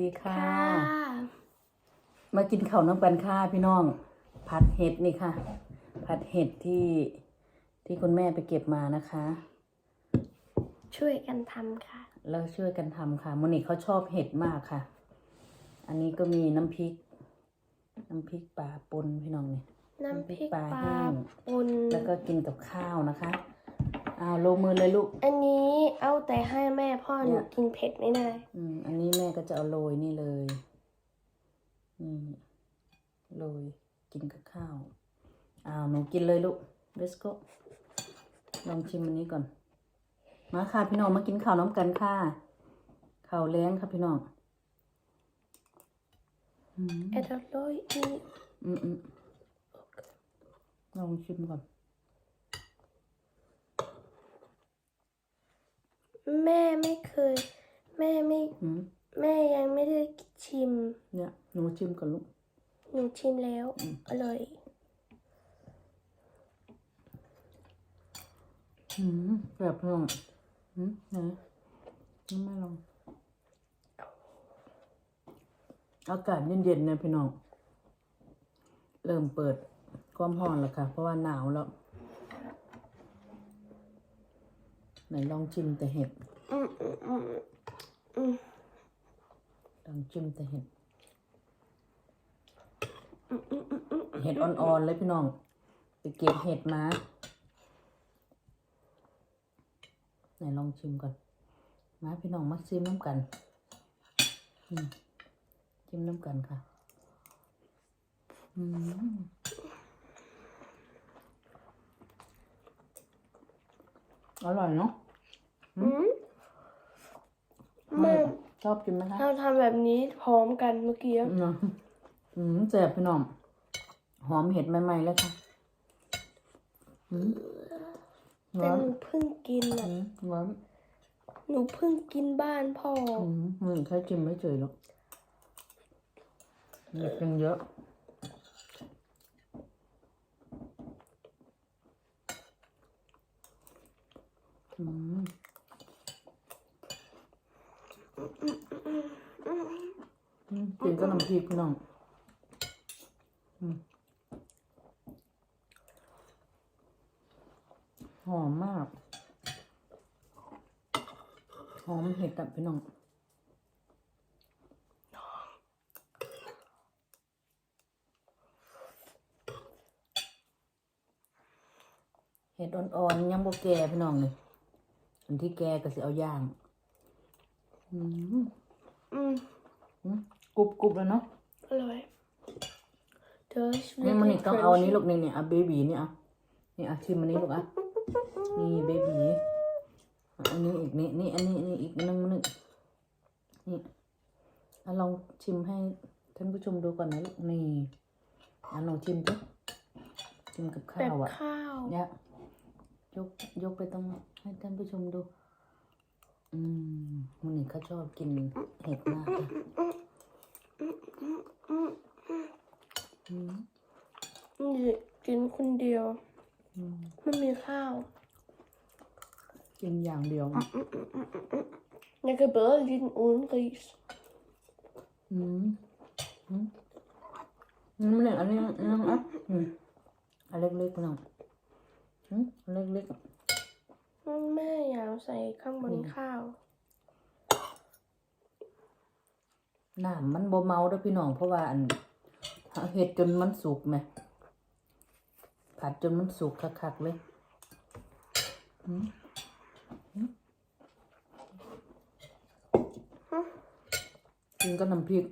ดีค่ะค่ะ มากินข้าวน้ำกันค่ะพี่น้อง ผัดเห็ดนี่ค่ะ ผัดเห็ดที่ที่คุณแม่ไปเก็บมานะคะ ช่วยกันทำค่ะ แล้วช่วยกันทำค่ะมอนิกเขาชอบเห็ดมากค่ะ อันนี้ก็มีน้ำพริก น้ำพริกปลาปนพี่น้องเนี่ยน้ำพริกปลาปลาแห้งปนแล้วก็กินกับข้าวนะคะ อ้าวลงมือเลยลูก อันนี้เอาแต่ให้แม่พ่อหเนี่นูยกินเผ็ดไม่ได้อืม อันนี้แม่ก็จะเอาโรยนี่เลยนี่โรยกินกับข้าว อ้าวหนูกินเลยลูก let's go ลองชิมอันนี้ก่อน มาค่ะพี่น้องมากินข้าวน้ำกันค่ะข้าวแล้งค่ะพี่น้องอืมเอ็ดอร่อยอีกอืมอืมลองชิมก่อน แม่ไม่เคย แม่ไม่ อืมแม่ยังไม่ได้ชิม เนี่ยหนูชิมก่อนลูก หนูชิมแล้ว อร่อย อืมแบบพี่น้องอืมไหนนี่ไม่ลอง อากาศเย็นๆเนี่ยพี่น้อง เริ่มเปิดความร้อนแล้วค่ะ เพราะว่าหนาวแล้ว ไหนลองชิมแต่เห็ดลองชิมแต่เห็ด เห็ดอ่อนๆเลยพี่น้อง ไปเก็บเห็ดมา ไหนลองชิมก่อน มาพี่น้องมาชิมน้ำกัน ชิมน้ำกันค่ะ อืม อร่อยเนาะอืมแม่ชอบกินไหมคะเราทำแบบนี้พร้อมกันเมื่อกี้อืมอืมแซ่บพี่น้องหอมเห็ดใหม่ๆเลยค่ะอืมหแต่วานหนูเพิ่งกินอือะมหวานหนูเพิ่งกินบ้านพ่อออืมมันแค่ชิมไม่เฉยหรอกมันเป็นเยอะ อืมอืม กินก็น้ำพริกพี่น้องหอมมาก หอมเห็ดกับพี่น้องเห็ดอ่อนๆยังโบแก่พี่น้องเลย อันที่แก่ก็สิเอาย่างอืมอืมอืมกรุบกรุบแล้วเนาะ อร่อย There's นี่มัน really นี่ต้องเอาอันนี้ crunchy ลูกนี่เนี่ยเอาเบบีนี่เอานี่เอาชิมอันนี้ลูกอะนี่เบบีอันนี้อีกนี่นี่อันนี้นี่อีกนึงนึงนี่เอาลองชิมให้ท่านผู้ชมดูก่อนนะลูกนี่อะลองชิมสิชิมกับแบข้าบวอะข้าว เนี่ยยกยกไปตรง ให้ท่านผู้ชมดู อืมมันนี่เขาชอบกินเห็ดมากค่ะอืมนี่กินคนเดียว อืมไม่มีข้าวกินอย่างเดียว Jeg kan bedre lide den uden ris. อืมอืมอืมเนี่ยอันนี้อันนี้อะอืมอันเล็กๆพี่น้องอืมอันเล็กๆอะ แม่อยากใส่ข้างบนข้าวน้ำมันบ่เมาเด้วยพี่น้องเพราะว่าอันเห็ดจนมันสุกไหมผัดจนมันสุกคักๆเลยอืมอืมกินก็น้ำพริก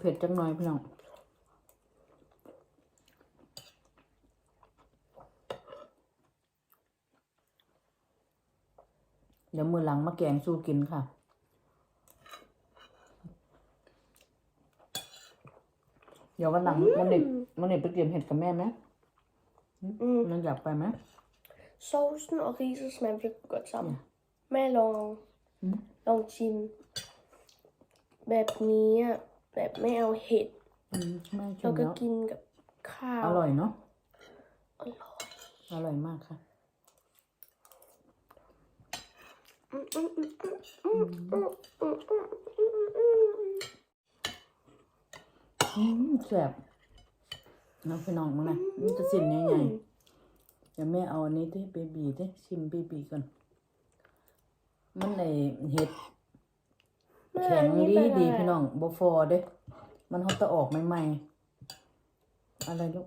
เผ็ดๆจังหน่อยพี่น้อง เดี๋ยวมือหลังมาแกงสู้กินค่ะ เดี๋ยววันหลังมันเด็กมันเด็กไปเตรียมเห็ดกับแม่ไหมอืมมันอยากไปไหม Sovsen og riset smager virkelig godt sammen. Ja. แม่ลองอืมลองชิมแบบนี้อะแบบไม่เอาเห็ดอืมแม่ชิแล้วมก็แล้วกินกับข้าว อร่อยเนาะ อร่อย อร่อยมากค่ะ อืมแสบน้องพี่น้องมั้งนะมันจะสินยังไงเดี๋ยวแม่เอาอันนี้ที่เบบีที่ชิมเบบีก่อน มันใอเห็ดแข็งดีดีพี่น้องบฟอเด้ มันเขาจะออกใหม่ๆ อะไรลูก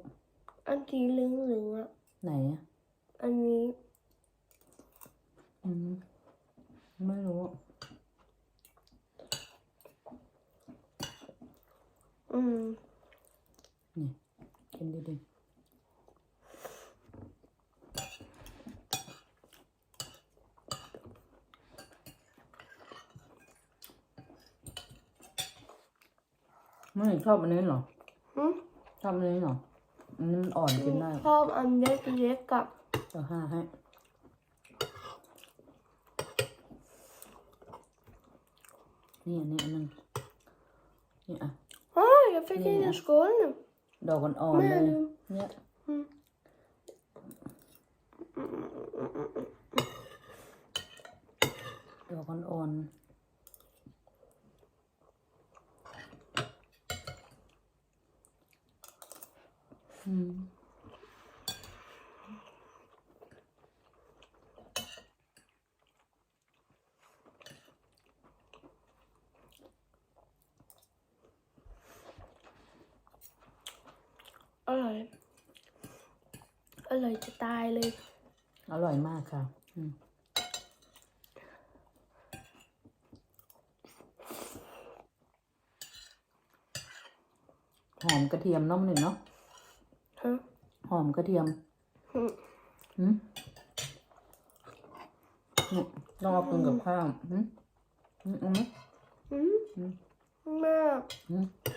อันสีเหลืองๆอะ ไหนอะ อันนี้ อืม ไม่รู้ อืม นี่กินดีๆไม่ชอบอันนี้เหรอหึชอบอันนี้เหรออันนี้มันอ่อนกินได้ชอบอันเล็กๆกับเดี๋ยวห้าให้ นี่อันนี้อันนึงนี่อะ Oh, jag fick ingen skål nu. ดอกอ่อนๆเลยแม่ดูเนี่ย Mm. ดอกอ่อนๆอืม อร่อย อร่อยจะตายเลย อร่อยมากค่ะอืมหอมกระเทียมเน้องหนึ่งเนาะฮะหอมกระเทียมอืมหืมนี่ต้องเอากินกับข้าวหืมหืมเอาไหมอืมอืมแม่หืมไ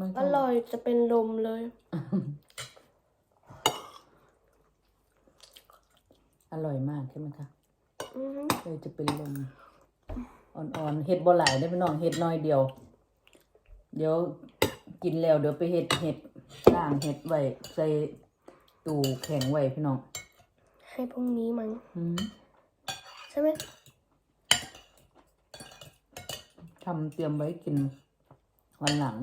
ม่อต้องร่อยจะเป็นลมเลย อร่อยมากใช่ไหมคะอืมเลยจะเป็นลมอ่อนๆเห็ดบ่หลายได้อพี่น้องเห็ดน้อยเดียว เดี๋ยวกินแล้วเดี๋ยวไปเห็ดเห็ดล่างเห็ดไว้ใส่ตู้แข็งไว้พี่น้อง ให้พรุ่งนี้มั้งอืมใช่ไหมทำเตรียมไว้กินวันหลัง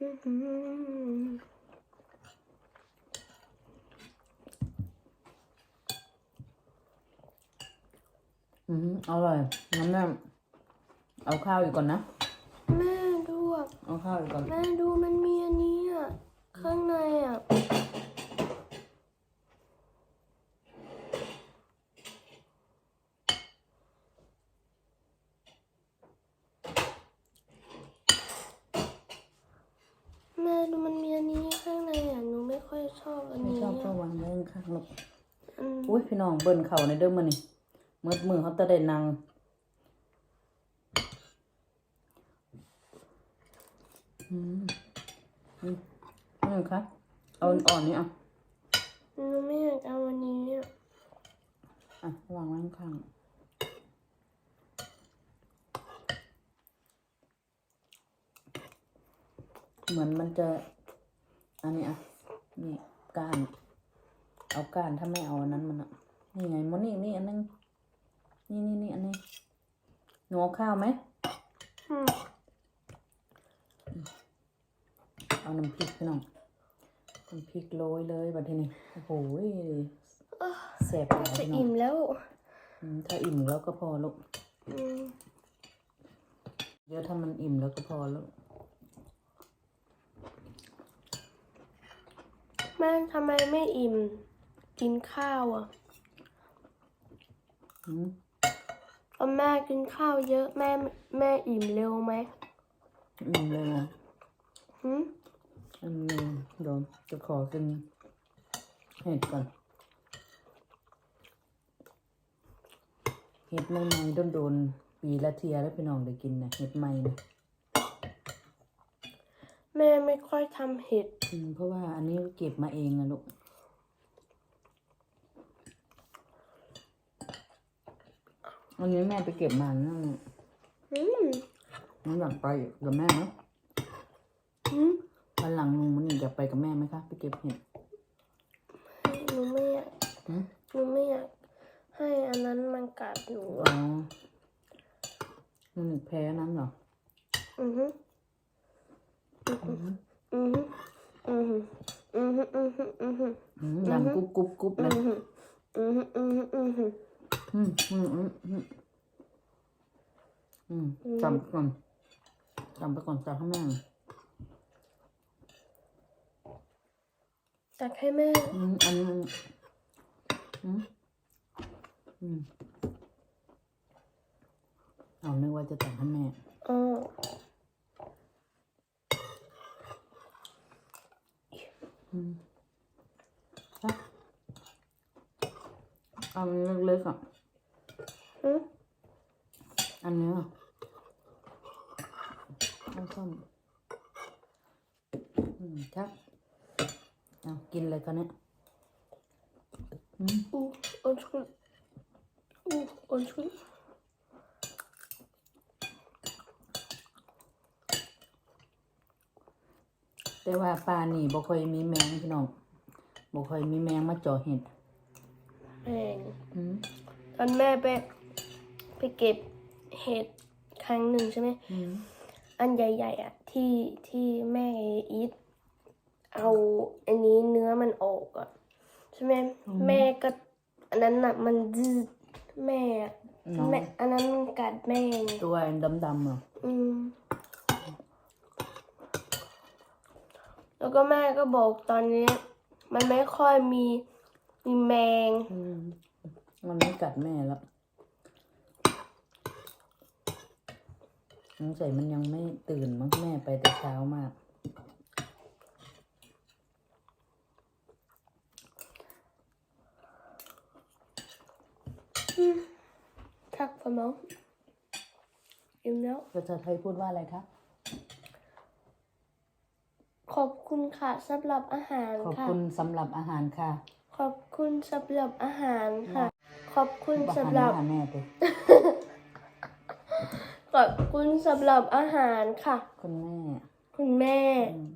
อื้อหืออืมอร่อยงั้นแม่เอาข้าวอีกก่อนนะ แม่ดูอะเอาข้าวอีกก่อน แม่ดูมันมีอันนี้อะ ข้างในอะ แม่ดูมันมีอันนี้ข้างในอะ หนูไม่ค่อยชอบ อันไม่นี้ชอบก็อะวางไว้ข้างๆลูกอืมอุ้ยพี่น้องเบิ่นเข่าในเด้อมื้อนี่มืดมือเขาจะได้นั่งอืมอืมนี่ค่ะเอาอ่อนๆนี่อะหนูไม่อยากเอาอันนี้อะอะวางไว้ข้างๆเหมือนมันจะ อันนี้อะ นี่ก้าน เอาก้านถ้าไม่เอาอันนั้นมันอะนี่ไงมันนี่นี่อันนึงนี่นี่นี่อันนี้หนูเอาข้าวไหมอืมเอาน้ำพริกพี่น้องน้ำพริกโรยเลยแบบนี้โอ้โหแสบหลายจะพี่น้องอิ่มแล้วอืมถ้าอิ่มแล้วก็พอลูกอืมเดี๋ยวถ้ามันอิ่มแล้วก็พอแล้วแม่ทำไมไม่อิ่ม กินข้าวอะอืมพอแม่กินข้าวเยอะแม่แม่อิ่มเร็วไหมอิ่มเลยนะหืมอิ่มเลยเดี๋ยวจะขอกินเห็ดก่อนเห็ดใหม่ๆโดนๆปีละเทียแล้วพี่น้องได้กินนะเห็ดใหม่นะแม่ไม่ค่อยทำเห็ด อืมเพราะว่าอันนี้เก็บมาเองอะลูก อันนี้แม่ไปเก็บมานั่นน่ะอืมน้องอยากไปกับแม่เนาะหืมวันหลังลุงมันอยากไปกับแม่ไหมคะไปเก็บเห็ดหนูไม่อยากหืมหนูไม่อยากให้อันนั้นมันกัดหนูอ๋อมันหนึ่งแพ้นั้นเหรออือฮึอืมอือฮึอือฮึอือฮึอือฮึอือฮึ อืมดังกรุบกรุบกรุบเลย อือฮึอือฮึอือฮึอือฮึ อืมอืมอืมอืมอืมจำไปก่อนจำไปก่อนจำให้แม่ตักให้แม่ อืมอันนี้อืมอืมเอานึกว่าจะแต่งให้แม่อ๋ออืมอะเอาอันนี้เล็กๆอะอืออันนี้อะเอาส้มอืมครับเอากินเลยตอนนี้อืมอู้ undskyld อู้ undskyld แต่ว่าปลานี่บ่ค่อยมีแมงพี่น้องบ่ค่อยมีแมงมาเจาะเห็ด แม่งอืมตอนแม่ไปไปเก็บเห็ดครั้งหนึ่งใช่ไหม อืมอันใหญ่ๆอะที่ที่แม่อีทเอาอันนี้เนื้อมันออกอะใช่ไหมแม่ก็ อันนั้นน่ะมันดืดแม่อะน้องแม่อันนั้นมันกัดแม่ไงตัวดำๆเหรออืม แล้วก็แม่ก็บอกตอนนี้ มันไม่ค่อยมี มีแมง อืมมันไม่กัดแม่แล้วสงสัยมันยังไม่ตื่นมั้งแม่ไปแต่เช้ามากทัก for mig. อิ่มแล้วภาษาไทยพูดว่าอะไรคะ ขอบคุณค่ะสำหรับอาหารขอบค่ะ คุณสำหรับอาหารค่ะ ขอบคุณสำหรับอาหารค่ะ ขอบคุณบอกสำหันหมารับหาแม่ไปขอบคุณสำหรับอาหารค่ะ คุณแม่ คุณแม่ อืม